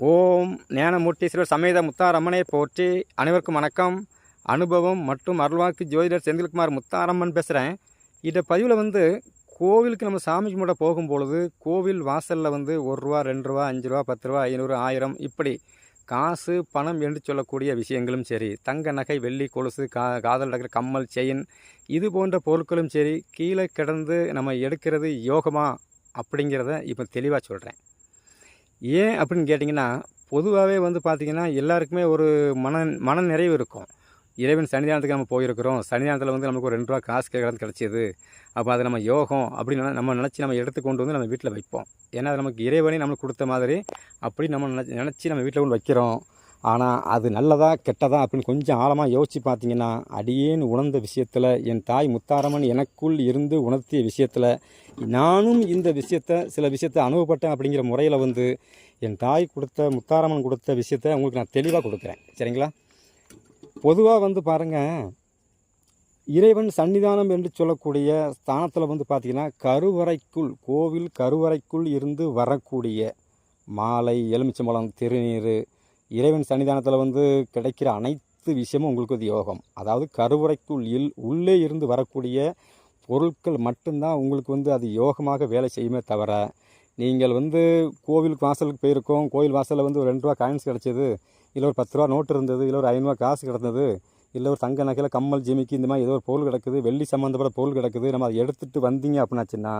ஓம் ஞானமூர்த்தீஸ்வரர் சமேத முத்தாரம்மனை போற்றி அனைவருக்கும் வணக்கம். அனுபவம் மற்றும் அருள்வாக்கு ஜோதிடர் செந்தில்குமார் முத்தாரம்மன் பேசுகிறேன் இந்த பதிவில் வந்து கோவிலுக்கு நம்ம சாமி கும்பிட போகும்பொழுது கோவில் வாசலில் வந்து ஒரு ரூபா ரெண்டு ரூபா அஞ்சு ரூபா பத்து ரூபா ஐநூறு ஆயிரம் இப்படி காசு பணம் என்று சொல்லக்கூடிய விஷயங்களும் சரி தங்க நகை வெள்ளி கொலுசு கா காதல் நடக்கிற கம்மல் செயின் இது போன்ற பொருட்களும் சரி கீழே கிடந்து நம்ம எடுக்கிறது யோகமா அப்படிங்கிறத இப்போ தெளிவாக சொல்கிறேன் ஏன் அப்படின்னு கேட்டிங்கன்னா பொதுவாகவே வந்து பார்த்திங்கன்னா எல்லாருக்குமே ஒரு மன மன நிறைவு இருக்கும். இறைவன் சன்னிதானத்துக்கு நம்ம போயிருக்கிறோம். சன்னிதானத்தில் வந்து நமக்கு ஒரு ரெண்டு ரூபா காசு கேட்கறது கிடச்சிது. அப்போ அது நம்ம யோகம் அப்படின்னு நம்ம நினச்சி நம்ம எடுத்து கொண்டு வந்து நம்ம வீட்டில் வைப்போம். ஏன்னா அது நமக்கு இறைவனே நம்மளுக்கு கொடுத்த மாதிரி அப்படி நம்ம நினச்சி நம்ம வீட்டில் கொண்டு வைக்கிறோம். ஆனால் அது நல்லதா கெட்டதா அப்படின்னு கொஞ்சம் ஆழமாக யோசித்து பார்த்தீங்கன்னா அடியேன்னு உணர்ந்த விஷயத்தில் என் தாய் முத்தாரம்மன் எனக்குள் இருந்து உணர்த்திய விஷயத்தில் நானும் இந்த விஷயத்தை சில விஷயத்தை அனுபவப்பட்டேன் அப்படிங்கிற முறையில் வந்து என் தாய் கொடுத்த முத்தாரம்மன் கொடுத்த விஷயத்தை உங்களுக்கு நான் தெளிவாக கொடுக்குறேன். சரிங்களா? பொதுவாக வந்து பாருங்கள் இறைவன் சன்னிதானம் என்று சொல்லக்கூடிய ஸ்தானத்தில் வந்து பார்த்திங்கன்னா கருவறைக்குள் கோவில் கருவறைக்குள் இருந்து வரக்கூடிய மாலை எலுமிச்சம்பழம் திருநீர் இறைவன் சன்னிதானத்தில் வந்து கிடைக்கிற அனைத்து விஷயமும் உங்களுக்கு அது யோகம். அதாவது கருவறைக்குள் இல் உள்ளே இருந்து வரக்கூடிய பொருட்கள் மட்டும்தான் உங்களுக்கு வந்து அது யோகமாக வேலை செய்யுமே தவிர நீங்கள் வந்து கோவிலுக்கு வாசலுக்கு போயிருக்கோம் கோவில் வாசலில் வந்து ஒரு ரெண்டு ரூபா காயின்ஸ் கிடச்சிது இல்லை ஒரு பத்து ரூபா நோட்டு இருந்தது இல்லை ஒரு ஐநூறுரூவா காசு கிடந்தது இல்லை ஒரு தங்க நகையில் கம்மல் ஜிமிக்கு இந்த மாதிரி ஏதோ ஒரு பொருள் கிடக்குது வெள்ளி சம்மந்தப்பட்ட பொருள் கிடக்குது நம்ம அதை எடுத்துகிட்டு வந்தீங்க அப்படின்னாச்சுன்னா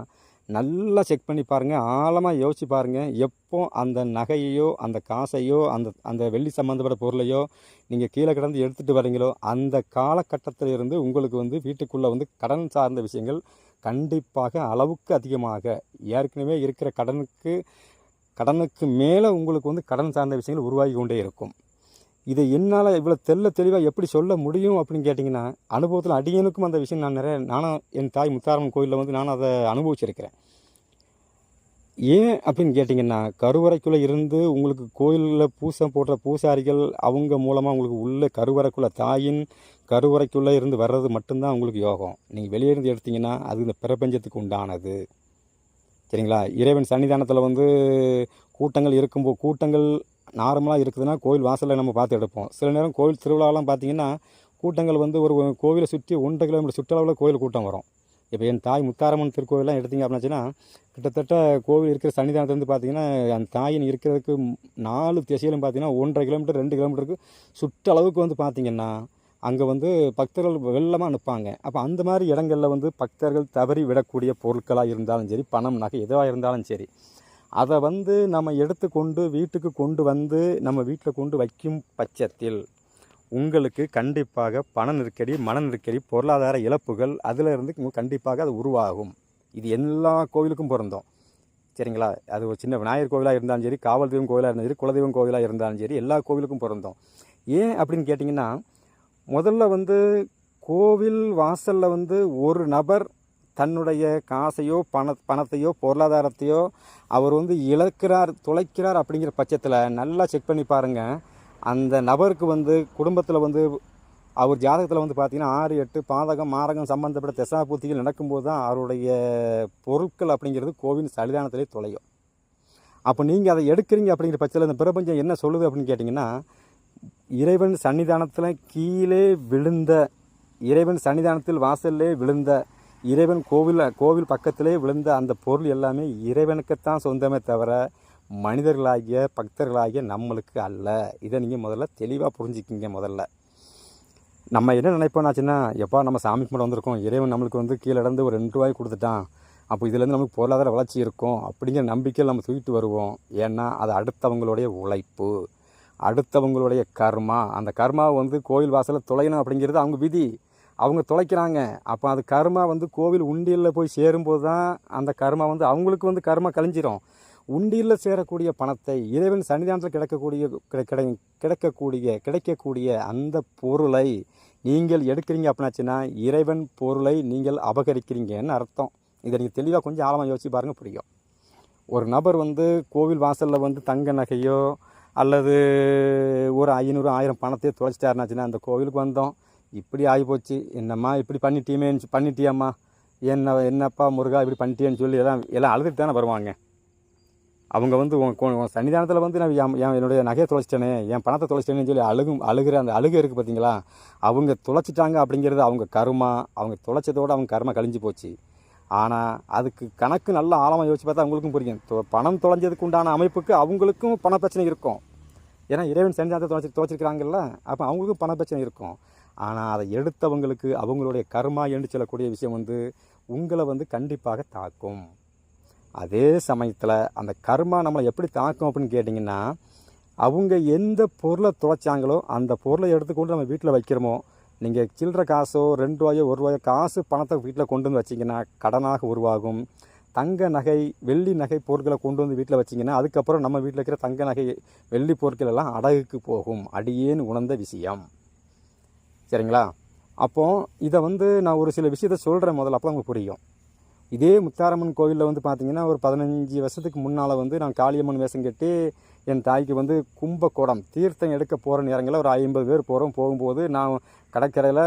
நல்லா செக் பண்ணி பாருங்கள் ஆழமாக யோசிச்சு பாருங்கள் எப்போ அந்த நகையையோ அந்த காசையோ அந்த அந்த வெள்ளி சம்மந்தப்பட்ட பொருளையோ நீங்கள் கீழே கிடந்து எடுத்துகிட்டு வரீங்களோ அந்த காலகட்டத்தில் இருந்து உங்களுக்கு வந்து வீட்டுக்குள்ளே வந்து கடன் சார்ந்த விஷயங்கள் கண்டிப்பாக அளவுக்கு அதிகமாக ஏற்கனவே இருக்கிற கடனுக்கு கடனுக்கு மேலே உங்களுக்கு வந்து கடன் சார்ந்த விஷயங்கள் உருவாகி கொண்டே இருக்கும். இதை என்னால் இவ்வளோ தெல்ல தெளிவாக எப்படி சொல்ல முடியும் அப்படின்னு கேட்டிங்கன்னா அனுபவத்தில் அடியனுக்கும் அந்த விஷயம் நான் நிறைய நானும் என் தாய் முத்தாரம்மன் கோயிலில் வந்து நான் அதை அனுபவிச்சிருக்கிறேன். ஏன் அப்படின்னு கேட்டிங்கன்னா கருவறைக்குள்ளே இருந்து உங்களுக்கு கோயிலில் பூசம் போடுற பூசாரிகள் அவங்க மூலமாக உங்களுக்கு உள்ள கருவறைக்குள்ளே தாயின் கருவறைக்குள்ளே இருந்து வர்றது மட்டும்தான் உங்களுக்கு யோகம். நீங்கள் வெளியே இருந்து எடுத்தீங்கன்னா அது இந்த பிரபஞ்சத்துக்கு உண்டானது. சரிங்களா? இறைவன் சன்னிதானத்தில் வந்து கூட்டங்கள் இருக்கும்போது கூட்டங்கள் நார்மலாக இருக்குதுன்னா கோவில் வாசலில் நம்ம பார்த்து எடுப்போம். சில நேரம் கோவில் திருவிழாலாம் பார்த்தீங்கன்னா கூட்டங்கள் வந்து ஒரு கோவிலை சுற்றி ஒன்றரை கிலோமீட்டர் சுற்றளவில் கோயில் கூட்டம் வரும். இப்போ என் தாய் முத்தாரம்மன் திருக்கோவிலாம் எடுத்தீங்க அப்படின்னாச்சுன்னா கிட்டத்தட்ட கோவில் இருக்கிற சன்னிதானத்துலேருந்து பார்த்தீங்கன்னா அந்த தாயின் இருக்கிறதுக்கு நாலு திசையிலும் பார்த்தீங்கன்னா ஒன்றரை கிலோமீட்டர் ரெண்டு கிலோமீட்டருக்கு சுற்றளவுக்கு வந்து பார்த்தீங்கன்னா அங்கே வந்து பக்தர்கள் வெள்ளமாக நிற்பாங்க அப்போ அந்த மாதிரி இடங்களில் வந்து பக்தர்கள் தவறி விடக்கூடிய பொருட்களாக இருந்தாலும் சரி பணம் நகை எதுவாக இருந்தாலும் சரி அதை வந்து நம்ம எடுத்துக்கொண்டு வீட்டுக்கு கொண்டு வந்து நம்ம வீட்டில் கொண்டு வைக்கும் பட்சத்தில் உங்களுக்கு கண்டிப்பாக பண நெருக்கடி மன நெருக்கடி பொருளாதார இழப்புகள் அதில் இருந்து உங்களுக்கு கண்டிப்பாக அது உருவாகும். இது எல்லா கோவிலுக்கும் பொருந்தோம். சரிங்களா? அது ஒரு சின்ன விநாயகர் கோவிலாக இருந்தாலும் சரி காவல் தெய்வம் கோவிலாக இருந்தாலும் சரி குலதெய்வம் கோவிலாக இருந்தாலும் சரி எல்லா கோவிலுக்கும் பொருந்தோம். ஏன் அப்படின்னு கேட்டிங்கன்னா முதல்ல வந்து கோவில் வாசலில் வந்து ஒரு நபர் தன்னுடைய காசையோ பண பணத்தையோ பொருளாதாரத்தையோ அவர் வந்து இழக்கிறார் துளைக்கிறார் அப்படிங்கிற பட்சத்தில் நல்லா செக் பண்ணி பாருங்கள் அந்த நபருக்கு வந்து குடும்பத்தில் வந்து அவர் ஜாதகத்தில் வந்து பார்த்திங்கன்னா ஆறு எட்டு பாதகம் மாரகம் சம்பந்தப்பட்ட திசாபூத்திகள் நடக்கும்போது தான் அவருடைய பொருட்கள் அப்படிங்கிறது கோவில் சலிதானத்திலே தொலையும். அப்போ நீங்கள் அதை எடுக்கிறீங்க அப்படிங்கிற பட்சத்தில் இந்த பிரபஞ்சம் என்ன சொல்லுது அப்படின்னு கேட்டிங்கன்னா இறைவன் சன்னிதானத்தில் கீழே விழுந்த இறைவன் சன்னிதானத்தில் வாசல்லே விழுந்த இறைவன் கோவில் கோவில் பக்கத்திலே விழுந்த அந்த பொருள் எல்லாமே இறைவனுக்குத்தான் சொந்தமே தவிர மனிதர்களாகிய பக்தர்களாகிய நம்மளுக்கு அல்ல. இதை நீங்கள் முதல்ல தெளிவாக புரிஞ்சுக்கிங்க முதல்ல. நம்ம என்ன நினைப்போம்னாச்சுன்னா எப்பா நம்ம சாமி கும்பிட வந்திருக்கோம் இறைவன் நம்மளுக்கு வந்து கீழே இருந்து ஒரு ரெண்டு ரூபாய் கொடுத்துட்டான் அப்போ இதுலேருந்து நமக்கு பொருளாதார வளர்ச்சி இருக்கும் அப்படிங்கிற நம்பிக்கையில் நம்ம தூக்கிட்டு வருவோம். ஏன்னா அது அடுத்தவங்களுடைய உழைப்பு அடுத்தவங்களுடைய கர்மா. அந்த கர்மாவை வந்து கோயில் வாசலில் தொலையணும் அப்படிங்கிறது அவங்க விதி. அவங்க தொலைக்கிறாங்க. அப்போ அது கர்மா வந்து கோவில் உண்டியலில் போய் சேரும்போது தான் அந்த கர்மா வந்து அவங்களுக்கு வந்து கர்மா கழிஞ்சிரும் உண்டியலில் சேரக்கூடிய பணத்தை இறைவன் சன்னிதானத்தில் கிடைக்கக்கூடிய கிடை கிடைக்கக்கூடிய கிடைக்கக்கூடிய அந்த பொருளை நீங்கள் எடுக்கிறீங்க அப்படின்னாச்சுன்னா இறைவன் பொருளை நீங்கள் அபகரிக்கிறீங்கன்னு அர்த்தம். இதை நீங்கள் தெளிவாக கொஞ்சம் ஆழமாக யோசிச்சு பாருங்கள் புரியும். ஒரு நபர் வந்து கோவில் வாசலில் வந்து தங்க நகையோ அல்லது ஒரு ஐநூறு ஆயிரம் பணத்தையோ தொலைச்சிட்டாருனாச்சுன்னா அந்த கோவிலுக்கு வந்தோம். இப்படி ஆகிப்போச்சு. என்னம்மா இப்படி பண்ணிட்டியமேன்னு பண்ணிட்டியாம்மா. என்ன என்னப்பா முருகா இப்படி பண்ணிட்டியேன்னு சொல்லி எல்லாம் எல்லாம் அழுதுட்டு தானே வருவாங்க. அவங்க வந்து உன் உன் சன்னிதானத்தில் வந்து நான் என் என் என்னுடைய நகையை தொலைச்சிட்டேனே என் பணத்தை தொலைச்சிட்டேன்னு சொல்லி அழுகும் அழுகிற அந்த அழுகை இருக்குது பார்த்தீங்களா அவங்க தொலைச்சிட்டாங்க அப்படிங்கிறது அவங்க கருமா அவங்க தொலைச்சதோடு அவங்க கருமா கழிஞ்சு போச்சு. ஆனால் அதுக்கு கணக்கு நல்ல ஆழமாக யோசிச்சு பார்த்தா அவங்களுக்கும் புரியும். பணம் தொலைஞ்சதுக்கு உண்டான அமைப்புக்கு அவங்களுக்கும் பண பிரச்சனை இருக்கும். ஏன்னா இறைவன் சன்னிதானத்தை தொலைச்சி தொலைச்சிருக்கிறாங்கல்ல அப்போ அவங்களுக்கும் பண பிரச்சனை இருக்கும். ஆனால் அதை எடுத்தவங்களுக்கு அவங்களுடைய கர்மா என்று சொல்லக்கூடிய விஷயம் வந்து உங்களை வந்து கண்டிப்பாக தாக்கும். அதே சமயத்தில் அந்த கர்மா நம்மளை எப்படி தாக்கும் அப்படின்னு கேட்டிங்கன்னா அவங்க எந்த பொருளை துளைச்சாங்களோ அந்த பொருளை எடுத்துக்கொண்டு நம்ம வீட்டில் வைக்கிறோமோ நீங்கள் சில்லற காசோ ரெண்டு ரூபாயோ ஒரு ரூபாயோ காசு பணத்தை வீட்டில் கொண்டு வந்து வச்சிங்கன்னா கடனாக உருவாகும். தங்க நகை வெள்ளி நகை பொருட்களை கொண்டு வந்து வீட்டில் வச்சிங்கன்னா அதுக்கப்புறம் நம்ம வீட்டில் இருக்கிற தங்க நகை வெள்ளி பொருட்கள் எல்லாம் அடகுக்கு போகும். அடியேன்னு உணர்ந்த விஷயம். சரிங்களா? அப்போது இதை வந்து நான் ஒரு சில விஷயத்த சொல்கிறேன் முதல்ல அப்போ உங்களுக்கு புரியும். இதே முத்தாரம்மன் கோவிலில் வந்து பார்த்திங்கன்னா ஒரு பதினஞ்சு வருஷத்துக்கு முன்னால் வந்து நான் காளியம்மன் வேஷம் கட்டி என் தாய்க்கு வந்து கும்பகோடம் தீர்த்தம் எடுக்க போகிற நேரங்களில் ஒரு ஐம்பது பேர் போகிறோம் போகும்போது நான் கடற்கரையில்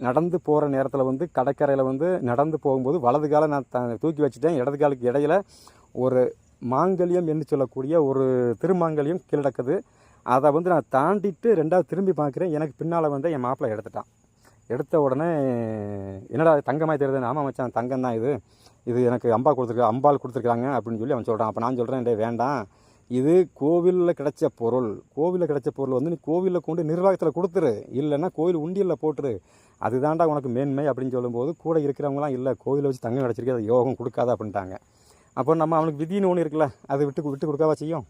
நடந்து போகிற நேரத்தில் வந்து கடற்கரையில் வந்து நடந்து போகும்போது வலது காலை நான் த தூக்கி வச்சுட்டேன். இடது காலுக்கு இடையில் ஒரு மாங்கல்யம் என்று சொல்லக்கூடிய ஒரு திருமாங்கல்யம் கீழடக்குது. அதை வந்து நான் தாண்டிட்டு ரெண்டாவது திரும்பி பார்க்குறேன். எனக்கு பின்னால் வந்து என் மாப்பிள்ளை எடுத்துட்டான். எடுத்த உடனே என்னடா தங்கமாக தெரியுது? ஆமாம் மச்சான் தங்கம் தான் இது. இது எனக்கு அம்பா கொடுத்துருக்கா அம்பாள் கொடுத்துருக்காங்க அப்படின்னு சொல்லி அவன் சொல்கிறான் அப்போ நான் சொல்கிறேன் டே வேண்டாம். இது கோவிலில் கிடைச்ச பொருள். கோவிலில் கிடைச்ச பொருள் வந்து நீ கோவிலில் கொண்டு நிர்வாகத்தில் கொடுத்துரு. இல்லைன்னா கோவில் உண்டியலில் போட்டுரு. அதுதான்டா உனக்கு மேன்மை அப்படின்னு சொல்லும்போது கூட இருக்கிறவங்களாம் இல்லை கோவிலை வச்சு தங்கம் கிடச்சிருக்கு அது யோகம் கொடுக்காத அப்படின்ட்டாங்க. அப்போ நம்ம அவனுக்கு விதின்னு ஒன்று இருக்குல்ல அது விட்டு விட்டு கொடுக்காவா செய்யும்?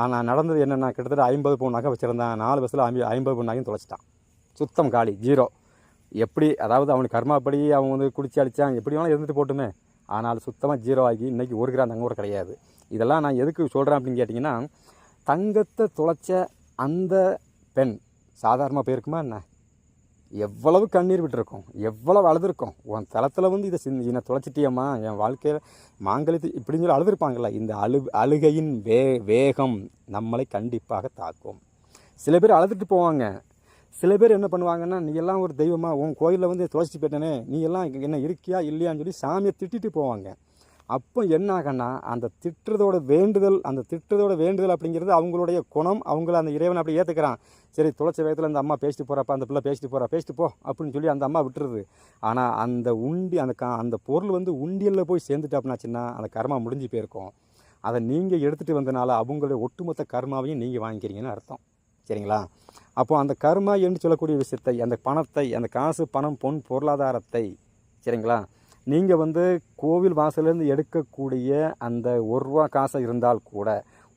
ஆனால் நடந்தது என்னென்னா கிட்டத்தட்ட ஐம்பது பவுன் நகை வச்சுருந்தான் நாலு பஸ்ஸில் ஐம்பது ஐம்பது பவுன் நகையும் தொலைச்சிட்டான். சுத்தம் காலி ஜீரோ. எப்படி அதாவது அவனுக்கு கர்மாப்படி அவன் வந்து குடிச்சு அடித்தான் எப்படி வேணாலும் இருந்துட்டு போட்டுமே. ஆனால் சுத்தமாக ஜீரோ ஆகி இன்றைக்கி ஒரு கிராம் தங்கம் கூட கிடையாது. இதெல்லாம் நான் எதுக்கு சொல்கிறேன் அப்படின்னு கேட்டிங்கன்னா தங்கத்தை தொலைச்ச அந்த பெண் சாதாரணமாக போயிருக்குமா என்ன? எவ்வளவு கண்ணீர் விட்டுருக்கோம் எவ்வளவு அழுதுருக்கோம். உன் தளத்தில் வந்து இதை என்னை தொலைச்சிட்டியம்மா என் வாழ்க்கையில் மாங்கலித்து இப்படின்னு சொல்லி அழுதுருப்பாங்கல்ல இந்த அழு அழுகையின் வே வேகம் நம்மளை கண்டிப்பாக தாக்கும். சில பேர் அழுதுட்டு போவாங்க. சில பேர் என்ன பண்ணுவாங்கன்னா நீ எல்லாம் ஒரு தெய்வமாக உன் கோயிலில் வந்து தொலைச்சிட்டு போயிட்டனே நீ எல்லாம் என்ன இருக்கியா இல்லையான்னு சொல்லி சாமியை திட்டிட்டு போவாங்க. அப்போ என்ன ஆகன்னா அந்த திட்டுறதோட வேண்டுதல் அந்த திட்டுறதோட வேண்டுதல் அப்படிங்கிறது அவங்களுடைய குணம் அவங்கள அந்த இறைவன் அப்படி ஏற்றுக்கிறான் சரி துளச்ச வேகத்தில் அந்த அம்மா பேசிட்டு போகிறப்ப அந்த பிள்ளை பேசிட்டு போகிறா பேசிட்டு போ அப்படின்னு சொல்லி அந்த அம்மா விட்டுருது. ஆனால் அந்த உண்டி அந்த கா அந்த பொருள் வந்து உண்டியலில் போய் சேர்ந்துட்டு அப்படின்னாச்சுன்னா அந்த கர்மா முடிஞ்சு போயிருக்கும். அதை நீங்கள் எடுத்துகிட்டு வந்தனால அவங்களுடைய ஒட்டுமொத்த கர்மாவையும் நீங்கள் வாங்கிக்கிறீங்கன்னு அர்த்தம். சரிங்களா? அப்போ அந்த கர்மா என்று சொல்லக்கூடிய விஷயத்தை அந்த பணத்தை அந்த காசு பணம் பொன் பொருளாதாரத்தை சரிங்களா? நீங்கள் வந்து கோவில் வாசலேருந்து எடுக்கக்கூடிய அந்த ஒரு ரூபா காசை இருந்தால் கூட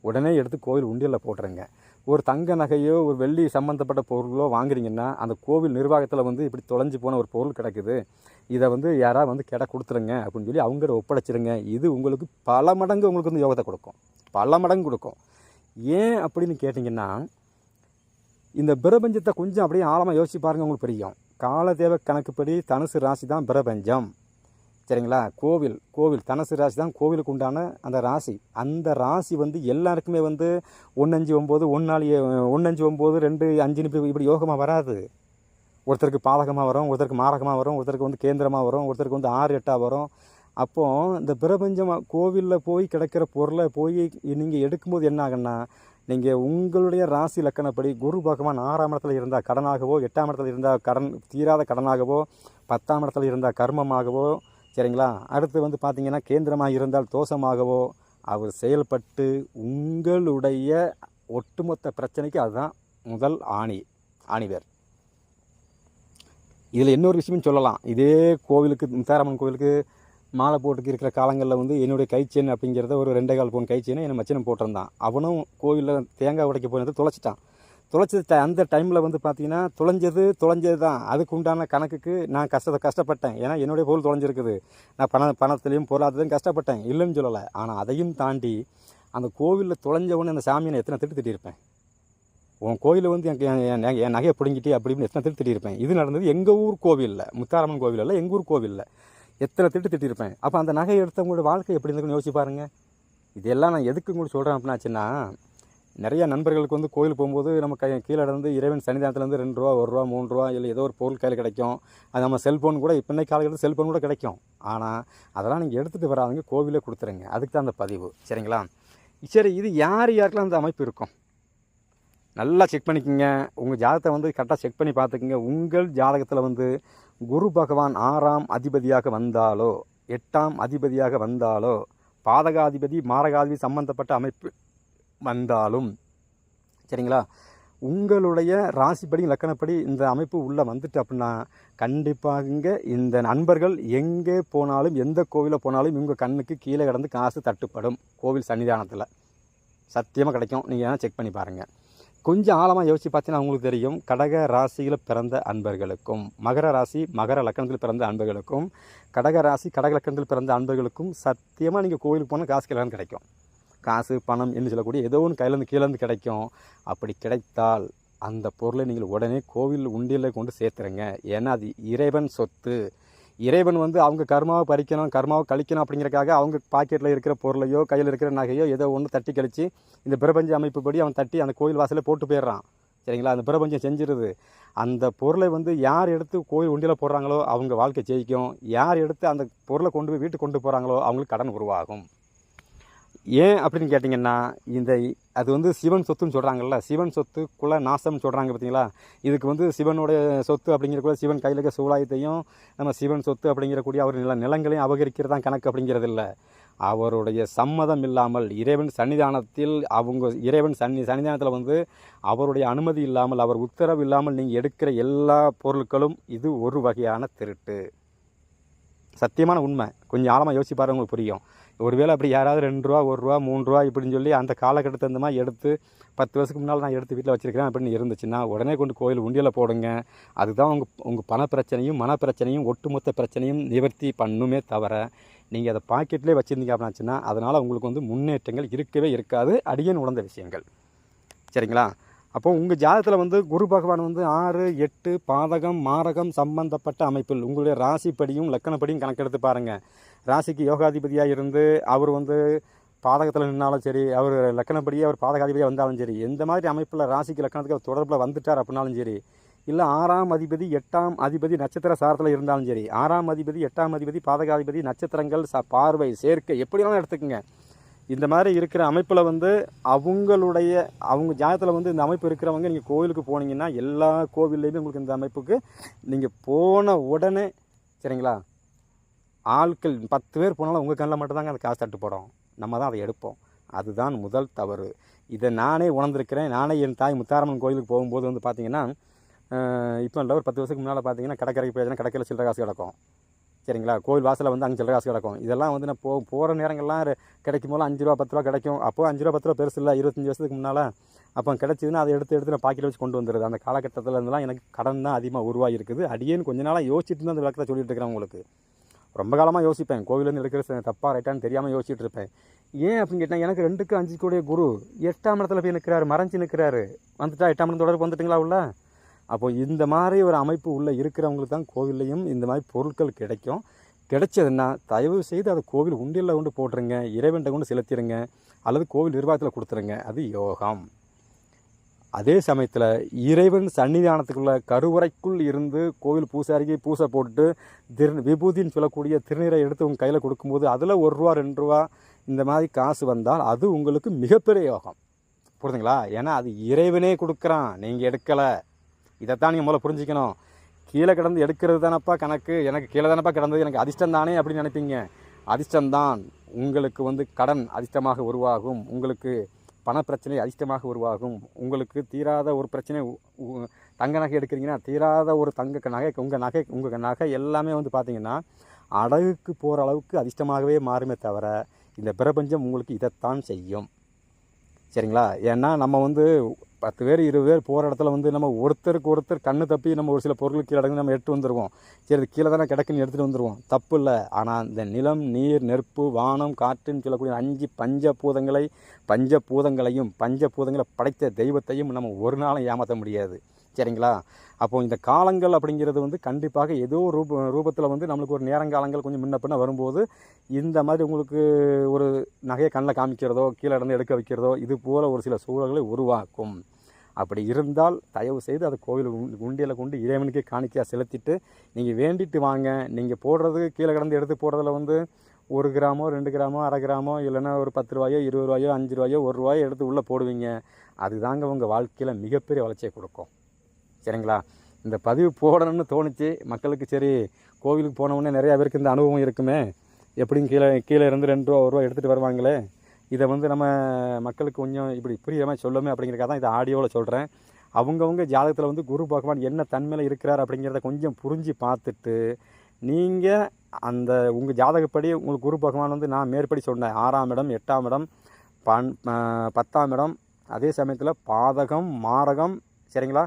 உடனே எடுத்து கோவில் உண்டியலில் போட்டுருங்க. ஒரு தங்க நகையோ ஒரு வெள்ளி சம்மந்தப்பட்ட பொருளோ வாங்குறீங்கன்னா அந்த கோவில் நிர்வாகத்தில் வந்து இப்படி தொலைஞ்சு போன ஒரு பொருள் கிடக்குது. இதை வந்து யாராவது வந்து கெட கொடுத்துருங்க அப்படின்னு சொல்லி அவங்ககிட்ட ஒப்படைச்சிருங்க. இது உங்களுக்கு பல மடங்கு உங்களுக்கு வந்து யோகத்தை கொடுக்கும். பல மடங்கு கொடுக்கும். ஏன் அப்படின்னு கேட்டிங்கன்னா இந்த பிரபஞ்சத்தை கொஞ்சம் அப்படியே ஆழமாக யோசிச்சு பாருங்கள் உங்களுக்கு புரியும். காலதேவ கணக்குப்படி தனுசு ராசி தான் பிரபஞ்சம். சரிங்களா? கோவில் கோவில் தனசு ராசி தான் கோவிலுக்கு உண்டான அந்த ராசி. அந்த ராசி வந்து எல்லாருக்குமே வந்து ஒன்று அஞ்சு ஒம்பது ஒன்னாலு ஒன்னஞ்சு ஒம்பது ரெண்டு அஞ்சு இப்படி இப்படி யோகமாக வராது. ஒருத்தருக்கு பாதகமாக வரும் ஒருத்தருக்கு மாரகமாக வரும் ஒருத்தருக்கு வந்து கேந்திரமாக வரும் ஒருத்தருக்கு வந்து ஆறு எட்டாக வரும். அப்போது இந்த பிரபஞ்சமாக கோவிலில் போய் கிடைக்கிற பொருளை போய் நீங்கள் எடுக்கும்போது என்ன ஆகுன்னா நீங்கள் உங்களுடைய ராசி லக்கணப்படி குரு பகவான் ஆறாம் இடத்துல இருந்தால் கடனாகவோ எட்டாம் இடத்துல இருந்தால் கடன் தீராத கடனாகவோ பத்தாம் இடத்துல இருந்தால் கர்மமாகவோ சரிங்களா? அடுத்து வந்து பார்த்தீங்கன்னா கேந்திரமாக இருந்தால் தோஷமாகவோ அவர் செயல்பட்டு உங்களுடைய ஒட்டுமொத்த பிரச்சனைக்கு அதுதான் முதல் ஆணி ஆணிவேர். இதில் இன்னொரு விஷயமும் சொல்லலாம். இதே கோவிலுக்கு முத்தாரம்மன் கோவிலுக்கு மாலை போட்டுக்கு இருக்கிற காலங்களில் வந்து என்னுடைய கைச்செயின் அப்படிங்கிறத ஒரு ரெண்டே கால் போன் கைச்செயினை என் மச்சனும் போட்டிருந்தான். அவனும் கோவிலில் தேங்காய் உடைக்க போனது தொலைச்சிட்டான். துளைச்சது ட- அந்த டைமில் வந்து பார்த்தீங்கன்னா தொலைஞ்சது தொலைஞ்சது தான் அதுக்கு உண்டான கணக்குக்கு நான் கஷ்டத்தை கஷ்டப்பட்டேன். ஏன்னா என்னுடைய பொருள் தொலைஞ்சிருக்குது. நான் பண பணத்துலேயும் பொருளாதாரத்தையும் கஷ்டப்பட்டேன். இல்லைன்னு சொல்லலை. ஆனால் அதையும் தாண்டி அந்த கோவிலில் தொலைஞ்ச அந்த சாமியை நான் எத்தனை திட்டு திட்டியிருப்பேன்? உன் கோவிலில் வந்து எனக்கு என் நகையை பிடுங்கிட்டு அப்படி இப்படின்னு எத்தனை திட்டு திட்டியிருப்பேன்? இது நடந்தது எங்கள் ஊர் கோவிலில். முத்தாரம்மன் கோவிலில் இல்லை எங்கள் ஊர் கோவிலில். எத்தனை திட்டு திட்டியிருப்பேன்? அப்போ அந்த நகையை எடுத்தவங்களோட வாழ்க்கை எப்படி இருந்துக்குன்னு யோசிச்சு பாருங்கள் இதெல்லாம் நான் எதுக்கு உங்களுக்கு சொல்கிறேன் அப்படின்னாச்சுன்னா நிறைய நண்பர்களுக்கு வந்து கோயில் போகும்போது நம்ம கை கீழே இருந்து இறைவன் சன்னிதானத்துலேருந்து ரெண்டு ரூபா ஒரு ரூபா மூணு ரூபா இல்லை ஏதோ ஒரு பொருள் கையில் கிடைக்கும். அது நம்ம செல்ஃபோன் கூட இப்போ காலகட்டத்தில் செல்ஃபோன் கூட கிடைக்கும். ஆனால் அதெல்லாம் நீங்கள் எடுத்துகிட்டு வராதீங்க கோவிலே கொடுத்துருங்க. அதுக்கு தான் அந்த பதிவு. சரிங்களா? சரி இது யார் யாருக்கெல்லாம் அந்த அமைப்பு இருக்கும்? நல்லா செக் பண்ணிக்கோங்க. உங்கள் ஜாதகத்தை வந்து கரெக்டாக செக் பண்ணி பார்த்துக்குங்க. உங்கள் ஜாதகத்தில் வந்து குரு பகவான் ஆறாம் அதிபதியாக வந்தாலோ எட்டாம் அதிபதியாக வந்தாலோ பாதகாதிபதி மாரகாதிபதி சம்பந்தப்பட்ட அமைப்பு வந்தாலும் சரிங்களா? உங்களுடைய ராசிப்படி லக்கணப்படி இந்த அமைப்பு உள்ளே வந்துட்டு அப்படின்னா கண்டிப்பாக இந்த நண்பர்கள் எங்கே போனாலும் எந்த கோவிலில் போனாலும் இவங்க கண்ணுக்கு கீழே கிடந்து காசு தட்டுப்படும். கோவில் சன்னிதானத்தில். சத்தியமாக கிடைக்கும். நீங்கள் வேணால் செக் பண்ணி பாருங்கள் கொஞ்சம் ஆழமாக யோசித்து பார்த்தீங்கன்னா உங்களுக்கு தெரியும். கடக ராசியில் பிறந்த அன்பர்களுக்கும் மகர ராசி மகர லக்கணத்தில் பிறந்த அன்பர்களுக்கும் கடக ராசி கடக லக்கணத்தில் பிறந்த அன்பர்களுக்கும் சத்தியமாக நீங்கள் கோவிலுக்கு போனால் காசு கிழங்கு கிடைக்கும். காசு பணம் என்று சொல்லக்கூடிய ஏதோ ஒன்று கையிலேருந்து கீழேருந்து கிடைக்கும். அப்படி கிடைத்தால் அந்த பொருளை நீங்கள் உடனே கோவில் உண்டியில் கொண்டு சேர்த்துருங்க. ஏன்னா அது இறைவன் சொத்து. இறைவன் வந்து அவங்க கர்மாவை பறிக்கணும் கர்மாவை கழிக்கணும் அப்படிங்கிறக்காக அவங்க பாக்கெட்டில் இருக்கிற பொருளையோ கையில் இருக்கிற நகையோ ஏதோ ஒன்று தட்டி கழித்து இந்த பிரபஞ்ச அமைப்புப்படி அவன் தட்டி அந்த கோயில் வாசலில் போட்டு போயிடுறான். சரிங்களா? அந்த பிரபஞ்சம் செஞ்சிருது. அந்த பொருளை வந்து யார் எடுத்து கோயில் உண்டியில் போடுறாங்களோ அவங்க வாழ்க்கை ஜெயிக்கும். யார் எடுத்து அந்த பொருளை கொண்டு போய் வீட்டுக்கு கொண்டு போகிறாங்களோ அவங்களுக்கு கடன் உருவாகும். ஏன் அப்படின்னு கேட்டிங்கன்னா இந்த அது வந்து சிவன் சொத்துன்னு சொல்கிறாங்கல்ல சிவன் சொத்து குல நாசம்னு சொல்கிறாங்க பார்த்தீங்களா இதுக்கு வந்து சிவனுடைய சொத்து அப்படிங்கிறக்குள்ள சிவன் கையில் இருக்க சூழாயத்தையும் நம்ம சிவன் சொத்து அப்படிங்கிறக்கூடிய அவர் நில நிலங்களையும் அபகரிக்கிறது தான் கணக்கு அப்படிங்கிறது இல்லை. அவருடைய சம்மதம் இல்லாமல் இறைவன் சன்னிதானத்தில் அவங்க இறைவன் சன்னி சன்னிதானத்தில் வந்து அவருடைய அனுமதி இல்லாமல் அவர் உத்தரவு இல்லாமல் நீங்கள் எடுக்கிற எல்லா பொருட்களும் இது ஒரு வகையான திருட்டு. சத்தியமான உண்மை. கொஞ்சம் ஆழமாக யோசிச்சு பாருங்க உங்களுக்கு புரியும். ஒருவேளை அப்படி யாராவது ரெண்டு ரூபா ஒரு ரூபா மூணு ரூபா இப்படின்னு சொல்லி அந்த காலகட்டத்தை அந்த மாதிரி எடுத்து பத்து வருஷத்துக்கு முன்னால் நான் எடுத்து வீட்டில் வச்சுருக்கிறேன் அப்படின்னு இருந்துச்சுன்னா உடனே கொண்டு கோயில் உண்டியில் போடுங்க. அதுதான் உங்கள் உங்கள் பண பிரச்சனையும் மன பிரச்சனையும் ஒட்டுமொத்த பிரச்சனையும் நிவர்த்தி பண்ணுமே தவிர நீங்கள் அதை பாக்கெட்லேயே வச்சுருந்தீங்க அப்படின்னாச்சுன்னா அதனால் உங்களுக்கு வந்து முன்னேற்றங்கள் இருக்கவே இருக்காது. அடியன் உணர்ந்த விஷயங்கள். சரிங்களா? அப்போது உங்கள் ஜாதகத்தில் வந்து குரு பகவான் வந்து ஆறு எட்டு பாதகம் மாரகம் சம்பந்தப்பட்ட அமைப்பில் உங்களுடைய ராசிப்படியும் லக்கணப்படியும் கணக்கெடுத்து பாருங்கள் ராசிக்கு யோகாதிபதியாக இருந்து அவர் வந்து பாதகத்தில் நின்னாலும் சரி அவர் லக்கணப்படியே அவர் பாதகாதிபதியாக வந்தாலும் சரி எந்த மாதிரி அமைப்பில் ராசிக்கு லக்கணத்துக்கு அவர் தொடர்பில் வந்துட்டார் அப்படின்னாலும் சரி இல்லை ஆறாம் அதிபதி எட்டாம் அதிபதி நட்சத்திர சாரத்தில் இருந்தாலும் சரி ஆறாம் அதிபதி எட்டாம் அதிபதி பாதகாதிபதி நட்சத்திரங்கள் ச பார்வை சேர்க்கை எப்படிலாம் எடுத்துக்கோங்க. இந்த மாதிரி இருக்கிற அமைப்பில் வந்து அவங்களுடைய அவங்க ஜாதகத்தில் வந்து இந்த அமைப்பு இருக்கிறவங்க நீங்கள் கோவிலுக்கு போனீங்கன்னா எல்லா கோவில்லையுமே உங்களுக்கு இந்த அமைப்புக்கு நீங்கள் போன உடனே சரிங்களா ஆட்கள் பத்து பேர் போனாலும் உங்கள் கண்ணில் மட்டும்தாங்க அந்த காசு தட்டுப்படும் நம்ம தான் அதை எடுப்போம். அதுதான் முதல் தவறு. இதை நானே உணர்ந்திருக்கிறேன். நானே என் தாய் முத்தாரம்மன் கோயிலுக்கு போகும்போது வந்து பார்த்தீங்கன்னா இப்போ இல்லை ஒரு பத்து வருஷத்துக்கு முன்னால் பார்த்தீங்கன்னா கடற்கரைக்கு போயிடுச்சுன்னா கடற்கரையில் சில்லற காசு கிடக்கும். சரிங்களா? கோவில் வாசலில் வந்து அங்கே சில்லற காசு கிடக்கும். இதெல்லாம் வந்து நான் போ போகிற நேரங்கள்லாம் கிடைக்கும் போது அஞ்சு ரூபா பத்து ரூபா கிடைக்கும். அப்போ அஞ்சு ரூபா பத்து ரூபா பெருசு இல்லை. இருபத்தஞ்சி வருஷத்துக்கு முன்னால் அப்போ கிடச்சிதுன்னா அதை எடுத்து எடுத்து நான் பாக்கெட் வச்சு கொண்டு வந்துடுது அந்த காலகட்டத்தில் இருந்தெல்லாம் எனக்கு கடன் தான் அதிகமாக உருவாகி இருக்குது அடியேன்னு கொஞ்ச நாளாக யோசிச்சுட்டு தான் அந்த விளக்கத்தை சொல்லிட்டு இருக்கிறேன் உங்களுக்கு. ரொம்ப காலமாக யோசிப்பேன். கோவிலேருந்து எடுக்கிற தப்பாக ரைட்டான்னு தெரியாமல் யோசிச்சுட்டு இருப்பேன். ஏன் அப்படின்னு கேட்டால் எனக்கு ரெண்டுக்கு அஞ்சு கூடிய குரு. எட்டாம் இடத்துல போய் நிற்கிறாரு மறைஞ்சு நிற்கிறாரு வந்துட்டா எட்டாம் இடம் தொடர்பு வந்துட்டுங்களா உள்ள? அப்போ இந்த மாதிரி ஒரு அமைப்பு உள்ளே இருக்கிறவங்களுக்கு தான் கோவில்லையும் இந்த மாதிரி பொருட்கள் கிடைக்கும். கிடைச்சதுன்னா தயவு செய்து அதை கோவில் உண்டியலில் கொண்டு போட்டுருங்க இறைவன்கிட்ட கொண்டு செலுத்திடுங்க அல்லது கோவில் நிர்வாகத்தில் கொடுத்துருங்க. அது யோகம். அதே சமயத்தில் இறைவன் சன்னிதானத்துக்குள்ள கருவறைக்குள் இருந்து கோவில் பூசாரிக்கு பூசை போட்டு திரு விபூதின்னு சொல்லக்கூடிய திருநீரை எடுத்து உங்கள் கையில் கொடுக்கும்போது அதில் ஒரு ரூபா ரெண்டு ரூபா இந்த மாதிரி காசு வந்தால் அது உங்களுக்கு மிகப்பெரிய யோகம். புரியுதுங்களா ஏன்னா அது இறைவனே கொடுக்குறான். நீங்கள் எடுக்கலை. இதைத்தான் நீங்கள் முதல்ல புரிஞ்சுக்கணும். கீழே கிடந்து எடுக்கிறது தானப்பா கணக்கு. எனக்கு கீழே தானப்பா கிடந்தது. எனக்கு அதிர்ஷ்டம் தானே அப்படின்னு நினைப்பீங்க. அதிர்ஷ்டம்தான். உங்களுக்கு வந்து கடன் அதிர்ஷ்டமாக உருவாகும். உங்களுக்கு பணப்பிரச்சனை அதிர்ஷ்டமாக உருவாகும். உங்களுக்கு தீராத ஒரு பிரச்சனை தங்க நகை எடுக்கிறீங்கன்னா தீராத ஒரு தங்க நகை உங்கள் நகை உங்கள் நகை எல்லாமே வந்து பார்த்திங்கன்னா அடகுக்கு போகிற அளவுக்கு அதிர்ஷ்டமாகவே மாறுமே தவிர இந்த பிரபஞ்சம் உங்களுக்கு இதைத்தான் செய்யும். சரிங்களா? ஏன்னா நம்ம வந்து பத்து பேர் இருபது பேர் போகிற இடத்துல வந்து நம்ம ஒருத்தருக்கு ஒருத்தர் கண்ணு தப்பி நம்ம ஒரு சில பொருள் கீழே அடங்கு நம்ம எடுத்து வந்துடுவோம் சரி இது கீழே தானே கிடக்குன்னு எடுத்துகிட்டு வந்துடுவோம் தப்பு இல்லை. ஆனால் இந்த நிலம் நீர் நெருப்பு வானம் காற்றுன்னு சொல்லக்கூடிய அஞ்சு பஞ்சபூதங்களை பஞ்சபூதங்களையும் பஞ்சபூதங்களை படைத்த தெய்வத்தையும் நம்ம ஒரு நாளும் ஏமாற்ற முடியாது. சரிங்களா? அப்போது இந்த காலங்கள் அப்படிங்கிறது வந்து கண்டிப்பாக ஏதோ ரூப ரூபத்தில் வந்து நம்மளுக்கு ஒரு நேரங்காலங்கள் கொஞ்சம் முன்ன பின்ன வரும்போது இந்த மாதிரி உங்களுக்கு ஒரு நகையை கண்ணில் காமிக்கிறதோ கீழே இருந்து எடுக்க வைக்கிறதோ இது போல் ஒரு சில சூழல்களை உருவாக்கும். அப்படி இருந்தால் தயவு செய்து அதை கோவில் உண்டியில் கொண்டு இறைவனுக்கே காணிக்கையாக செலுத்திட்டு நீங்கள் வேண்டிட்டு வாங்க. நீங்கள் போடுறது கீழே கிடந்து எடுத்து போடுறதுல வந்து ஒரு கிராமோ ரெண்டு கிராமோ அரை கிராமோ இல்லைன்னா ஒரு பத்து ரூபாயோ இருபது ரூபாயோ அஞ்சு ரூபாயோ ஒரு ரூபாயோ எடுத்து உள்ளே போடுவீங்க. அதுதாங்க உங்கள் வாழ்க்கையில் மிகப்பெரிய வளர்ச்சியை கொடுக்கும். சரிங்களா? இந்த பதிவு போடணும்னு தோணுச்சு. மக்களுக்கு சரி கோவிலுக்கு போனவுடனே நிறையா பேருக்கு இந்த அனுபவம் இருக்குமே. எப்படியும் கீழே கீழே இருந்து ரெண்டு ரூபா ஒரு ரூபா எடுத்துகிட்டு வருவாங்களே. இதை வந்து நம்ம மக்களுக்கு கொஞ்சம் இப்படி புரியுற மாதிரி சொல்லுமே அப்படிங்கிறக்காக தான் இதை ஆடியோவில் சொல்கிறேன் அவங்கவுங்க ஜாதகத்தில் வந்து குரு பகவான் என்ன தன்மையில் இருக்கிறார் அப்படிங்கிறத கொஞ்சம் புரிஞ்சு பார்த்துட்டு நீங்கள் அந்த உங்கள் ஜாதகப்படி உங்களுக்கு குரு பகவான் வந்து நான் மேற்படி சொன்னேன். ஆறாம் இடம் எட்டாம் இடம் பன் பத்தாம் இடம் அதே சமயத்தில் பாதகம் மாரகம் சரிங்களா?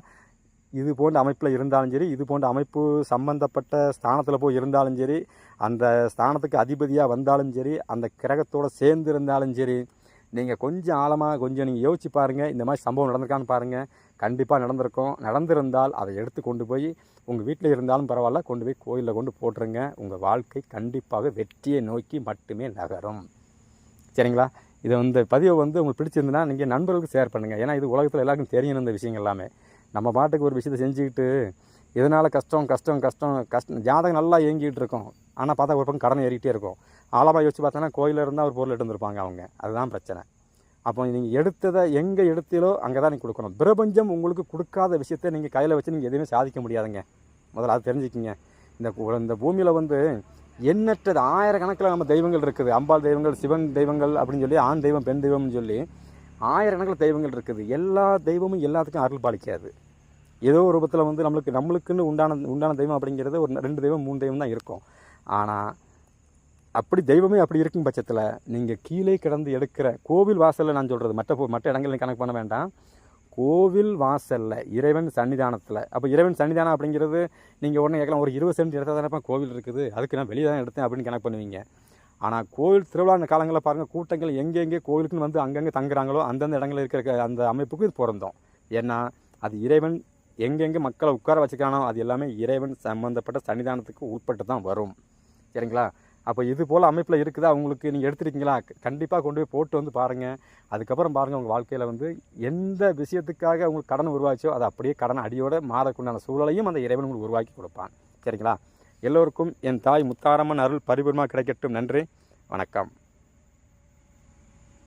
இது போன்ற அமைப்பில் இருந்தாலும் சரி இது போன்ற அமைப்பு சம்பந்தப்பட்ட ஸ்தானத்தில் போய் இருந்தாலும் சரி அந்த ஸ்தானத்துக்கு அதிபதியாக வந்தாலும் சரி அந்த கிரகத்தோடு சேர்ந்து இருந்தாலும் சரி நீங்கள் கொஞ்சம் ஆழமாக கொஞ்சம் நீங்கள் யோசிச்சு பாருங்கள் இந்த மாதிரி சம்பவம் நடந்திருக்கான்னு பாருங்கள் கண்டிப்பாக நடந்திருக்கும். நடந்திருந்தால் அதை எடுத்து கொண்டு போய் உங்கள் வீட்டில் இருந்தாலும் பரவாயில்ல கொண்டு போய் கோயிலில் கொண்டு போட்டுருங்க. உங்கள் வாழ்க்கை கண்டிப்பாக வெற்றியை நோக்கி மட்டுமே நகரும். சரிங்களா? இதை வந்து பதிவை வந்து உங்களுக்கு பிடிச்சிருந்துன்னா நீங்கள் நண்பர்களுக்கு ஷேர் பண்ணுங்கள் ஏன்னா இது உலகத்தில் எல்லாருக்கும் தெரியணும் இந்த விஷயங்கள் எல்லாமே. நம்ம பாட்டுக்கு ஒரு விஷயத்தை செஞ்சுக்கிட்டு இதனால் கஷ்டம் கஷ்டம் கஷ்டம் கஷ்டம் ஜாதகம் நல்லா இயங்கிட்டு இருக்கும். ஆனால் பார்த்தா ஒரு பக்கம் கடன் ஏறிக்கிட்டே இருக்கும். ஆழமாக யோசிச்சு பார்த்தோன்னா கோயிலில் இருந்தால் ஒரு பொருள் எடுத்துருப்பாங்க அவங்க. அதுதான் பிரச்சனை. அப்போ நீங்கள் எடுத்ததை எங்கே எடுத்தீங்களோ அங்கே தான் நீங்கள் கொடுக்கணும். பிரபஞ்சம் உங்களுக்கு கொடுக்காத விஷயத்தை நீங்கள் கையில் வச்சு நீங்கள் எதுவுமே சாதிக்க முடியாதுங்க. முதல்ல அது தெரிஞ்சுக்கிங்க. இந்த இந்த பூமியில் வந்து எண்ணற்றது ஆயிரக்கணக்கில் நம்ம தெய்வங்கள் இருக்குது. அம்பாள் தெய்வங்கள் சிவன் தெய்வங்கள் அப்படின்னு சொல்லி ஆண் தெய்வம் பெண் தெய்வம்னு சொல்லி ஆயிரக்கணக்கில் தெய்வங்கள் இருக்குது. எல்லா தெய்வமும் எல்லாத்துக்கும் அருள் பாலிக்காது. ஏதோ ஒரு ரூபத்தில் வந்து நம்மளுக்கு நம்மளுக்குன்னு உண்டான உண்டான தெய்வம் அப்படிங்கிறது ஒரு ரெண்டு தெய்வம் மூணு தெய்வம் தான் இருக்கும். ஆனால் அப்படி தெய்வமே அப்படி இருக்கும் பட்சத்தில் நீங்கள் கீழே கிடந்து எடுக்கிற கோவில் வாசலில் நான் சொல்கிறது மற்ற மற்ற இடங்களில் கணக்கு பண்ண வேண்டாம். கோவில் வாசலில் இறைவன் சன்னிதானத்தில் அப்போ இறைவன் சன்னிதானம் அப்படிங்கிறது நீங்கள் உடனே கேட்கலாம் ஒரு இருபது சென்ட் எடுத்தால் தானே கோவில் இருக்குது அதுக்கு நான் வெளியே தான் எடுத்தேன் அப்படின்னு கணக்கு பண்ணுவீங்க. ஆனால் கோவில் திருவிழா காலங்களில் பாருங்கள் கூட்டங்கள் எங்கெங்கே கோவிலுக்குன்னு வந்து அங்கங்கே தங்குறாங்களோ அந்தந்த இடங்களில் இருக்கிற அந்த அமைப்புக்கு இது பிறந்தோம் ஏன்னா அது இறைவன் எங்கெங்கே மக்களை உட்கார வச்சுக்கானோ அது எல்லாமே இறைவன் சம்மந்தப்பட்ட சன்னிதானத்துக்கு உட்பட்டு தான் வரும். சரிங்களா? அப்போ இது போல் அமைப்பில் இருக்குதா? அவங்களுக்கு நீங்கள் எடுத்துருக்கீங்களா? கண்டிப்பாக கொண்டு போய் போட்டு வந்து பாருங்கள் அதுக்கப்புறம் பாருங்கள் உங்கள் வாழ்க்கையில் வந்து எந்த விஷயத்துக்காக உங்களுக்கு கடன் உருவாச்சோ அதை அப்படியே கடன் அடியோடு மாறக்குண்டான சூழலையும் அந்த இறைவன் உங்களுக்கு உருவாக்கி கொடுப்பான். சரிங்களா? எல்லோருக்கும் என் தாய் முத்தாரம்மன் அருள் பரிபூர்ணமாக கிடைக்கட்டும். நன்றி. வணக்கம்.